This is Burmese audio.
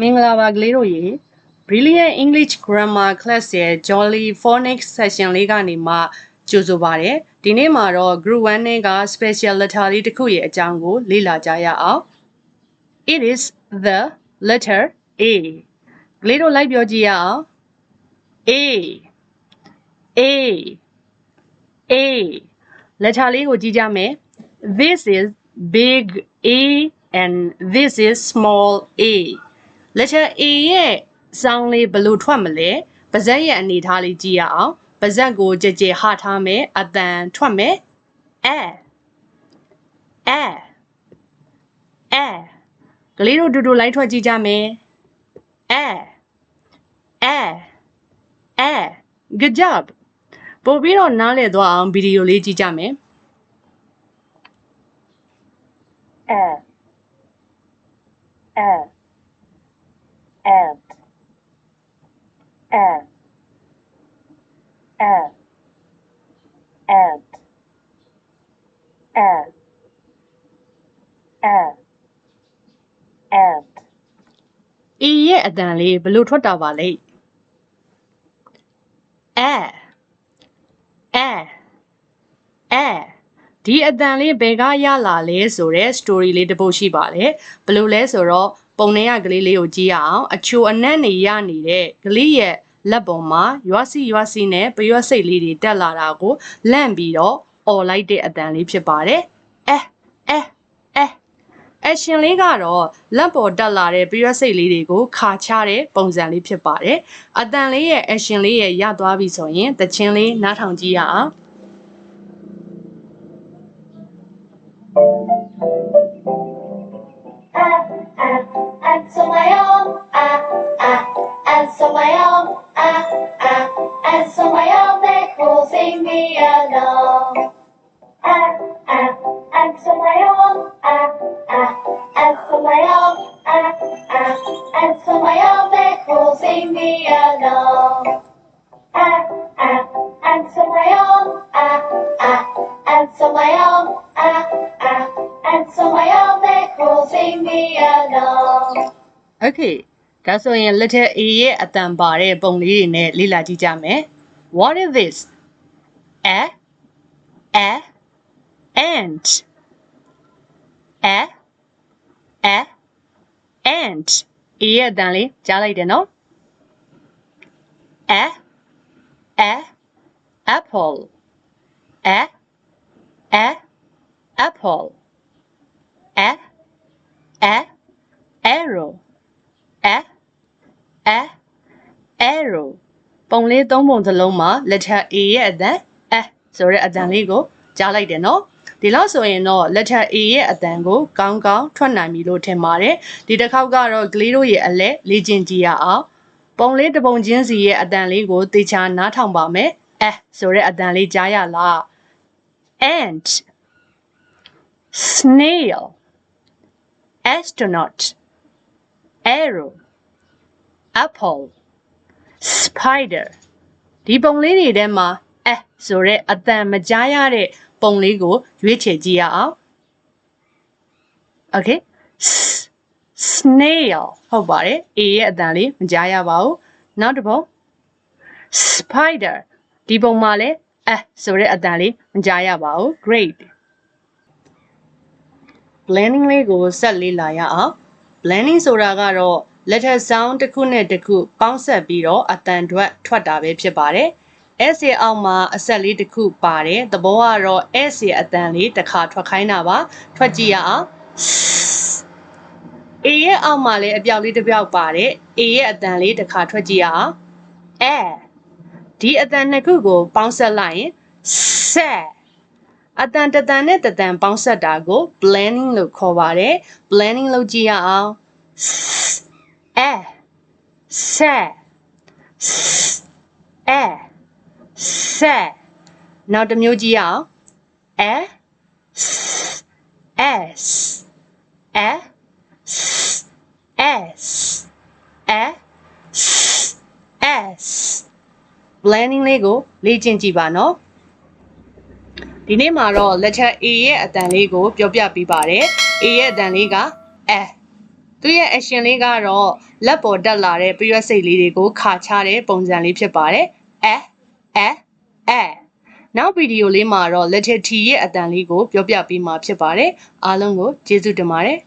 မင်္ဂလာပါကလေးတို့ရေ Brilliant English Grammar Class ရဲ့ Jolly Phonics Session လေးကနေမှကြိုဆိုပါရစေဒီနေ့မှာတော့ Group 1နဲ့က Special Letter လေးတစ်ခုရဲ့အကြောင်းကိုလေ့လာကြရအောင် It is the letter A ကလေးတို့လိုက်ပြောကြည့်ရအောင် A A A letter လေးကိုကြည့်ကြမယ် This is big A and this is small a letter A ရဲ့စောင်းလေးဘယ်လိုထွက်မလဲပါဇက်ရဲ့အနေထားလေးကြည့်ရအောင်ပါဇက်ကိုကြဲကြဲဟထားမယ်အတန်ထွက်မယ်အဲအဲအဲကလေးတို့တူတူလိုက်ထွက်ကြည့်ကြမယ်အဲအဲအဲ good job ပို့ပြီးတော့နားလည်သွားအောင်ဗီဒီယိုလေးကြည့်ကြမယ် ant ant ant ant ant ant ant ant ant A ရဲ့အတန်လေးဘယ်လိုထွက်တာပါလဲအဲအဲအဲဒီအတန်လေးဘယ်ကရလာလဲဆိုတော့ story လေးတစ်ပုဒ်ရှိပါတယ်ဘယ်လိုလဲဆိုတော့ပုံထဲကကလေးလေးကိုကြည့်ရအောင်အချိုအနက်နေရနေတဲ့ကလေးရဲ့ လက်ပေါ်မှာရွာစီရွာစီနဲ့ပရွက်စိတ်လေးတွေတက်လာတာကိုလန့်ပြီးတော့អော်လိုက်တဲ့အတန်လေးဖြစ်ပါတယ်အဲအဲအဲ action လေးကတော့လက်ပေါ်တက်လာတဲ့ period စိတ်လေးတွေကိုခါချတဲ့ပုံစံလေးဖြစ်ပါတယ်။အတန်လေးရဲ့ action လေးရဲ့ရသွားပြီဆိုရင်တချင်းလေးနားထောင်ကြည့်ရအောင် causing me along. Ah, ah, and so my own, ah, ah, and so my own, ah, ah, and so my own, they're causing me along. Ah, ah, and so my own, ah, ah, and so my own, ah, ah, and so my own, they're causing me along. ။ Okay ဒါဆိုရင် letter A ရဲ့အတန်ပါတဲ့ပုံလေးတွေနဲ့လေ့လာကြည့်ကြမယ်။ What is this? A A ant A A ant A ရဲ့အတန်လေးကြားလိုက်တယ်နော်။ A A apple A A apple A A arrow A A arrow ပုံလေးသုံးပုံစလုံးမှာ letter A ရဲ့အတန် A ဆိုတဲ့အတန်လေးကိုကြားလိုက်တယ်နော်ဒီလောက်ဆိုရင်တော့ letter A ရဲ့အတန်ကိုကောင်းကောင်းထွက်နိုင်ပြီလို့ထင်ပါတယ်ဒီတစ်ခေါက်ကတော့ကလေးတို့ရဲ့အလဲလေ့ကျင့်ကြည့်ရအောင်ပုံလေးတစ်ပုံချင်းစီရဲ့အတန်လေးကိုသေချာနားထောင်ပါမယ် A ဆိုတဲ့အတန်လေးကြားရလား ant snail astronaut arrow apple spider ဒီပုံလေးတွေထဲမှာ အဲဆိုတဲ့အတန်မကြားရတဲ့ပုံလေးကိုရွေးချယ်ကြည့်ရအောင် Okay S- snail ဟုတ်ပါတယ် A ရဲ့အတန်လေးမကြားရပါဘူးနောက်တစ်ပုံ spider ဒီပုံမှာလည်းအဲဆိုတဲ့အတန်လေးမကြားရပါဘူး great blending လေးကိုဆက်လေးလာရအောင် blending ဆိုတာကတော့ letter sound တစ်ခုနဲ့တစ်ခုပေါင်းဆက်ပြီးတော့အတန်ထွက်ထွက်တာပဲဖြစ်ပါတယ်။ S ရဲ့အောက်မှာအဆက်လေးတစ်ခုပါတယ်။သဘောကတော့ S ရဲ့အတန်လေးတစ်ခါထွက်ခိုင်းတာပါ။ထွက်ကြည့်ရအောင်။ A ရဲ့အောက်မှာလည်းအပြောက်လေးတစ်ပြောက်ပါတယ်။ A ရဲ့အတန်လေးတစ်ခါထွက်ကြည့်ရအောင်။ A ဒီအတန်နှစ်ခုကိုပေါင်းဆက်လိုက်ရင် set အတန်တစ်တန်နဲ့တစ်တန်ပေါင်းဆက်တာကို blending လို့ခေါ်ပါတယ်။ blending လုပ်ကြည့်ရအောင်။ a set a set နောက်တစ်မျိုးကြည့်ရအောင် a s a s a s blending လေးကိုလေ့ကျင့်ကြည့်ပါနော်ဒီနေ့မှာတော့ letter A ရဲ့အတန်လေးကိုပြောပြပေးပါတယ် A ရဲ့အတန်လေးက a ကသူ့ရဲ့ action လေးကတော့လက်ပေါ်တက်လာတဲ့ပြရွက်စိတ်လေးတွေကိုခါချတဲ့ပုံစံလေးဖြစ်ပါတယ်အဲ အဲအဲနောက်ဗီဒီယိုလေးမှာတော့ letter T ရဲ့အတန်လေးကိုပြောပြပေးမှာဖြစ်ပါတယ်အားလုံးကိုကျေးဇူးတင်ပါတယ်